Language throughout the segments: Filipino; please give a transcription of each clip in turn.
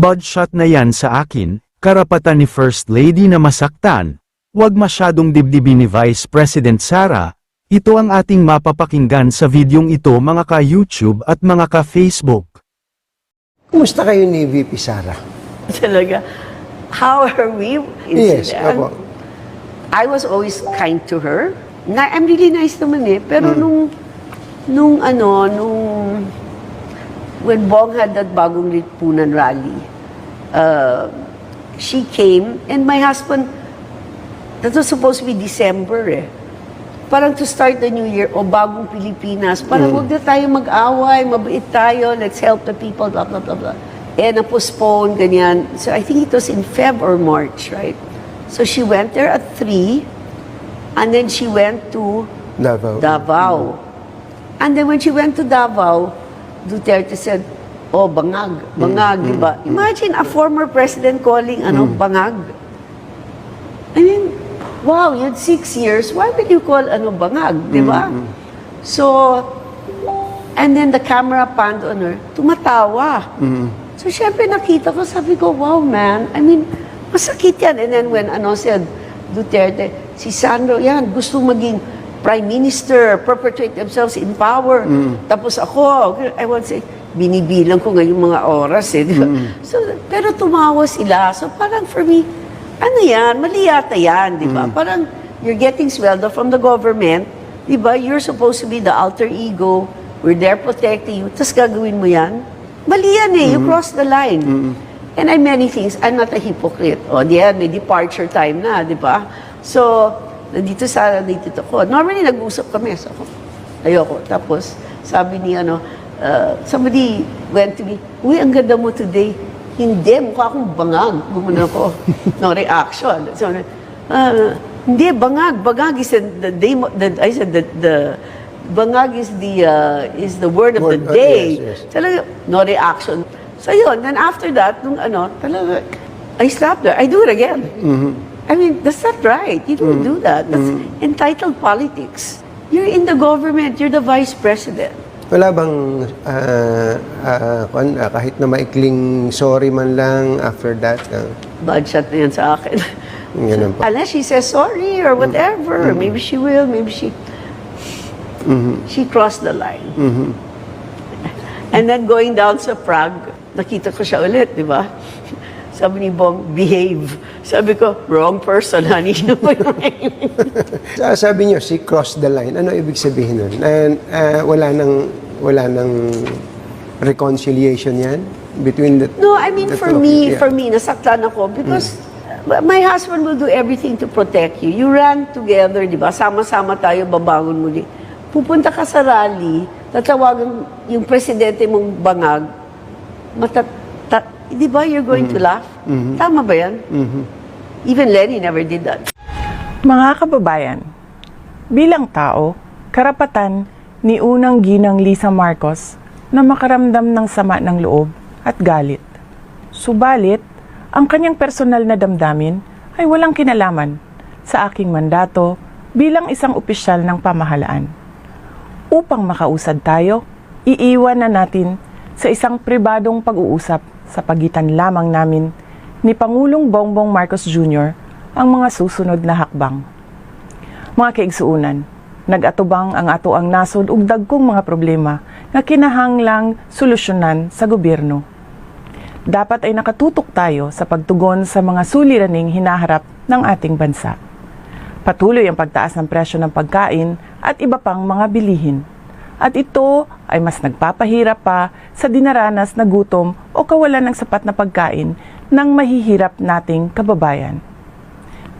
Budshot na yan sa akin, karapatan ni First Lady na masaktan. Huwag masyadong dibdibin ni Vice President Sara. Ito ang ating mapapakinggan sa videong ito mga ka-YouTube at mga ka-Facebook. Kumusta kayo ni VP Sara? Talaga. How are we? Yes, Instead- opo. I was always kind to her. Na, I'm really nice naman eh. Pero Hmm. nung, nung ano, nung, when Bong had that bagong lipunan rally, uh, she came and my husband, that was supposed to be December eh. Parang to start the new year, o bagong Pilipinas, parang huwag na tayo mag-away, mabait tayo, let's help the people, blah, blah, blah, blah. Eh, na-postpone, ganyan. So I think it was in Feb or March, right? So she went there at 3, and then she went to Davao. Davao. And then when she went to Davao, Duterte said, oh, bangag, bangag, di ba? Imagine a former president calling, ano, bangag. I mean, wow, you had six years, why would you call, ano, bangag, di ba? So, and then the camera panned on her, tumatawa. So, syempre nakita ko, sabi ko, wow, man. I mean, masakit yan. And then when, ano, said Duterte, si Sandro, yan, gusto maging prime minister, perpetuate themselves in power. Tapos ako, I to say, binibilang ko ngayong mga oras eh. ba? So, pero tumawa sila. So, parang for me, ano yan, mali yata yan, di ba? Parang, you're getting swelled from the government, di ba? You're supposed to be the alter ego, we're there protecting you, tapos gagawin mo yan? Mali yan eh, you cross the line. And I many things, I'm not a hypocrite. O, di yan, may departure time na, di ba? So, nandito sa, nandito ko. Normally, nag-usap kami. So, ako, ayoko. Tapos, sabi ni, ano, uh, somebody went to me, Uy, ang ganda mo today. Hindi, mukha akong bangag. Gumano ako. no reaction. So, uh, hindi, bangag. Bangag is the, the day, the, I said, the, the, bangag is the, uh, is the word of Word, the uh, day. yes, yes. Talaga, no reaction. So yun, then after that, nung ano, talaga, I stopped there. I do it again. I mean, that's not right. You don't do that. That's entitled politics. You're in the government. You're the vice president. Wala bang ah, kwan- ah, kahit na maikling sorry man lang after that? ah, Bad shot na yan sa akin. ganun pa. Unless she says sorry or whatever. Maybe she will. Maybe she... She crossed the line. And then going down sa Prague, nakita ko siya ulit, di ba? Sabi ni Bong, behave. Sabi ko, wrong person, honey. Sa- Sabi niyo, si cross the line. Ano ibig sabihin nun? And, ah, wala nang wala nang reconciliation yan between the No, I mean the for me? Yeah. for me, nasaktan ako because my husband will do everything to protect you. You ran together, di ba? Sama-sama tayo, babangon muli. Pupunta ka sa rally, tatawagan yung presidente mong bangag, matat, ta- di ba you're going to laugh? Tama ba yan? Even Lenny never did that. Mga kababayan, bilang tao, karapatan ni unang ginang Lisa Marcos na makaramdam ng sama ng loob at galit. Subalit, ang kanyang personal na damdamin ay walang kinalaman sa aking mandato bilang isang opisyal ng pamahalaan. Upang makausad tayo, iiwan na natin sa isang pribadong pag-uusap sa pagitan lamang namin ni Pangulong Bongbong Marcos Jr. ang mga susunod na hakbang. Mga kaigsuunan, nagatubang ang ato ang nasod ug dagkong mga problema nga kinahanglang solusyonan sa gobyerno. Dapat ay nakatutok tayo sa pagtugon sa mga suliraning hinaharap ng ating bansa. Patuloy ang pagtaas ng presyo ng pagkain at iba pang mga bilihin. At ito ay mas nagpapahirap pa sa dinaranas na gutom o kawalan ng sapat na pagkain ng mahihirap nating kababayan.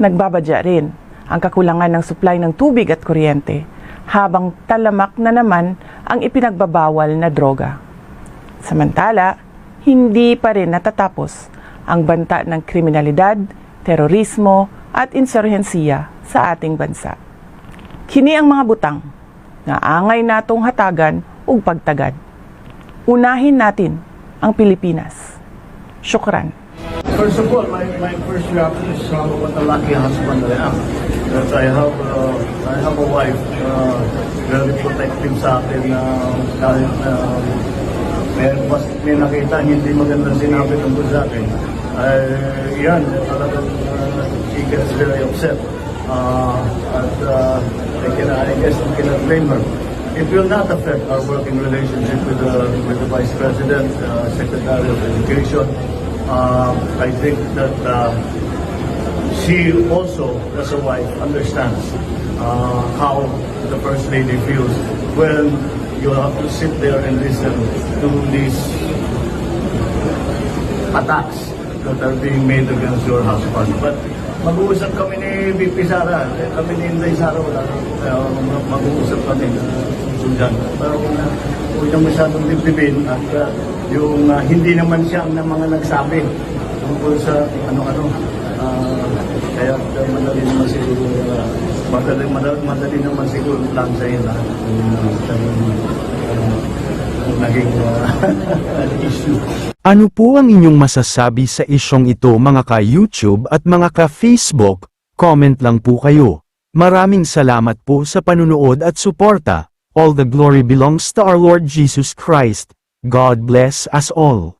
Nagbabadya rin ang kakulangan ng supply ng tubig at kuryente habang talamak na naman ang ipinagbabawal na droga. Samantala, hindi pa rin natatapos ang banta ng kriminalidad, terorismo at insurhensiya sa ating bansa. Kini ang mga butang na angay natong hatagan ug pagtagad. Unahin natin ang Pilipinas. Syukran. First of all, my, my first reaction is uh, what a lucky husband I am. That I have, uh, I have a wife uh, very protective sa akin uh, kahit uh, may, mas, may nakita hindi magandang sinabi tungkol sa akin, ay yan, talagang uh, she gets very upset. Uh, at uh, I, can, I guess I cannot blame her. It will not affect our working relationship with the, with the Vice President, uh, Secretary of Education. Uh, I think that uh, she also, as a wife, understands uh, how the First Lady feels when you have to sit there and listen to these attacks that are being made against your husband. But mag-uusap kami ni VP Sara, eh, kami ni Inday Sara, wala, uh, mag-uusap kami uh, susundan. Pero huwag niyo masyadong dibdibin at uh, yung uh, hindi naman siya ang mga nagsabi tungkol sa ano-ano. Uh, kaya uh, madali naman siguro, uh, madali, madali, madali naman siguro lang sa iyo lahat. Uh, naging uh, issue. Ano po ang inyong masasabi sa isyong ito mga ka-YouTube at mga ka-Facebook? Comment lang po kayo. Maraming salamat po sa panunood at suporta. All the glory belongs to our Lord Jesus Christ. God bless us all.